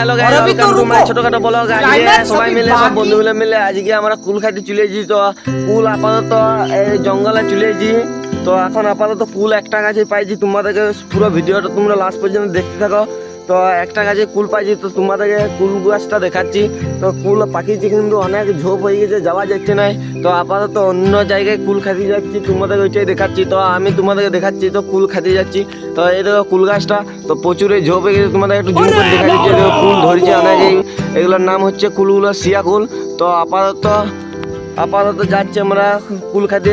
Hello guys ছোটখাটো blog আজকে সবাই মিলে সব বন্ধু মিলে মিলে আজকে আমরা কুল খাইতে চলে এসেছি তো কুল আপাতত এই জঙ্গলে চলে এসেছি। তো এখন আপাতত কুল একটা গাছে পাইছি তোমাদেরকে পুরো ভিডিওটা তোমরা লাস্ট পর্যন্ত দেখতে থাকো। তো একটা গাছে কুল পাইছি, তো তোমাদেরকে কুল গাছটা দেখাচ্ছি। তো কুল পাকিয়েছি কিন্তু অনেক ঝোপ হয়ে গেছে, যাওয়া যাচ্ছে না। তো আপাতত অন্য জায়গায় কুল খাতে যাচ্ছি তোমাদের ওইটাই দেখাচ্ছি। তো আমি তোমাদেরকে দেখাচ্ছি, তো কুল খাতে যাচ্ছি। তো এই দেখো কুল গাছটা, তো প্রচুর এই ঝোপ হয়ে গেছে, তোমাদের একটু জুম করে দেখা কুল ধরেছে অনেক, এগুলোর নাম হচ্ছে কুলগুলো শিয়া কুল। তো আপাতত আপাতত যাচ্ছি আমরা কুল খাতে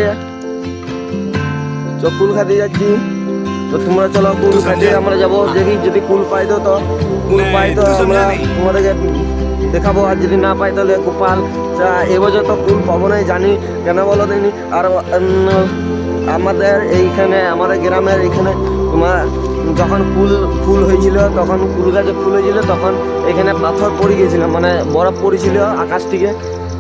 তো কুল খাতে যাচ্ছি। তো তোমরা চলো কুল খাতে আমরা যাব? দেখি যদি কুল পাই তো তো কুল পাই তো আমরা তোমাদেরকে দেখাবো আর যদি না পাই তাহলে গোপাল এবছর তো কুল পাবো নাই জানি কেন বলো দিনি আর আমাদের এইখানে আমাদের গ্রামের এইখানে তোমার যখন ফুল ফুল হয়েছিল তখন কুল গাছে ফুল হয়েছিল তখন এখানে পাথর পড়ে গিয়েছিল মানে বরফ পড়েছিল আকাশ থেকে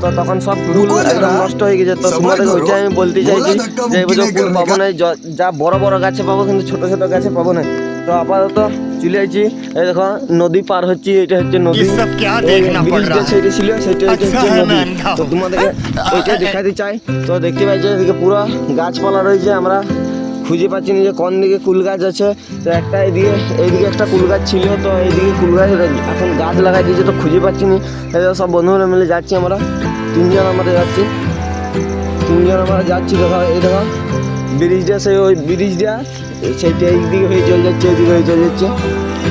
তো তখন সব ফুল একদম নষ্ট হয়ে গেছে। তো তোমাদের ওইটাই আমি বলতে চাইছি যে এবছর ফুল পাবো না যা বড় বড় গাছে পাবো কিন্তু ছোট ছোট গাছে পাবো না। তো আপাতত চলে আসছি এই দেখো নদী পার হচ্ছে এটা হচ্ছে নদী। সেটা ছিল সেটা হচ্ছে নদী। তো তোমাদেরকে ওইটা দেখাতে চাই। তো দেখতে পাচ্ছি এদিকে পুরো গাছপালা রয়েছে আমরা খুঁজে পাচ্ছি না যে কোন দিকে কুল গাছ আছে। তো একটা এদিকে এইদিকে একটা কুল গাছ ছিল, তো এইদিকে কুল গাছ এখন গাছ লাগাই দিয়েছে তো খুঁজে পাচ্ছি না। সব বন্ধুরা মিলে যাচ্ছি আমরা। তিনজন আমরা যাচ্ছি। তিনজন আমরা যাচ্ছি, দেখো, এই দেখো, ব্রিজটা সেই ওই ব্রিজটা, সেইটা এইদিকে হয়ে চলে যাচ্ছে, এইদিকে হয়ে চলে যাচ্ছে।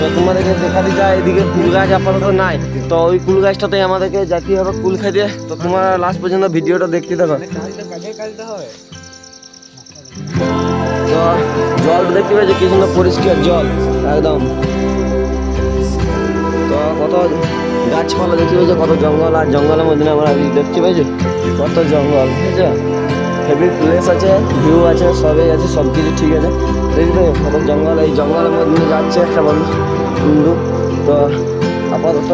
তো তোমাদেরকে দেখাতে যায় এদিকে কুল গাছ আপাতত নাই। তো ওই কুল গাছটাতে আমাদেরকে যেতে হবে কুল খাইতে তো তোমরা লাস্ট পর্যন্ত ভিডিওটা দেখতে থাকো। জল দেখতে পাচ্ছি কি সুন্দর পরিষ্কার জল, একদম। তো কত গাছপালা দেখতে পাচ্ছি কত জঙ্গল, আর জঙ্গলের মধ্যে আমরা দেখতে পাইছি কত জঙ্গল ঠিক হেভি প্লেস আছে ভিউ আছে, সবই আছে সব কিছু ঠিক আছে। দেখবে কত জঙ্গল, এই জঙ্গলের মধ্যে যাচ্ছে একটা বন্ধু বন্ধু তো আপাতত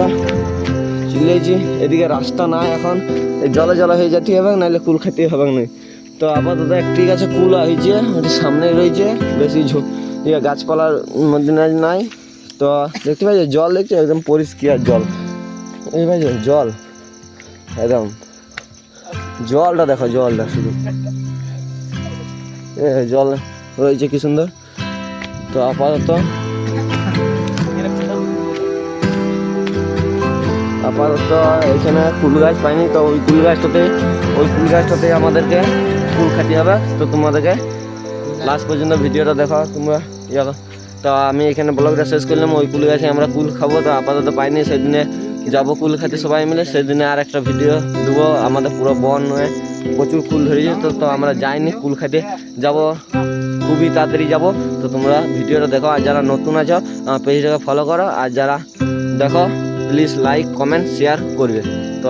চলেছি এদিকে রাস্তা না এখন। জলে জলে হয়ে যেতে হবে, নাহলে কুল খেতে হবে না। তো আপাতত একটি গাছে কুল হয়েছে সামনে রয়েছে বেশি গাছপালার মধ্যে নাই তো দেখতে পাচ্ছি, জল দেখছি? একদম পরিষ্কার জল। এই ভাই জল। একদম। জলটা দেখো, জলটা শুধু। জল রয়েছে কি সুন্দর। তো আপাতত আপাতত এখানে কুল গাছ পাইনি, তো ওই কুল গাছটাতে, ওই কুল গাছটাতে আমাদেরকে কুল খাতে হবে তো তোমাদেরকে লাস্ট পর্যন্ত ভিডিওটা দেখো তোমরা ইয়ে। তো আমি এখানে ব্লগটা শেষ করলাম, ওই কুল গাছে আমরা কুল খাব, তো আপাতত পাইনি, সেদিনে যাব কুল খাতে সবাই মিলে, সেদিনে আর একটা ভিডিও দেবো, আমাদের পুরো বন হয়ে প্রচুর কুল ধরেছে, তো তো আমরা যাইনি কুল খাতে, যাব, খুবই তাড়াতাড়ি যাব তো তোমরা ভিডিওটা দেখো, আর যারা নতুন আছো পেজটাকে ফলো করো, আর যারা দেখো প্লিজ লাইক কমেন্ট শেয়ার করবে তো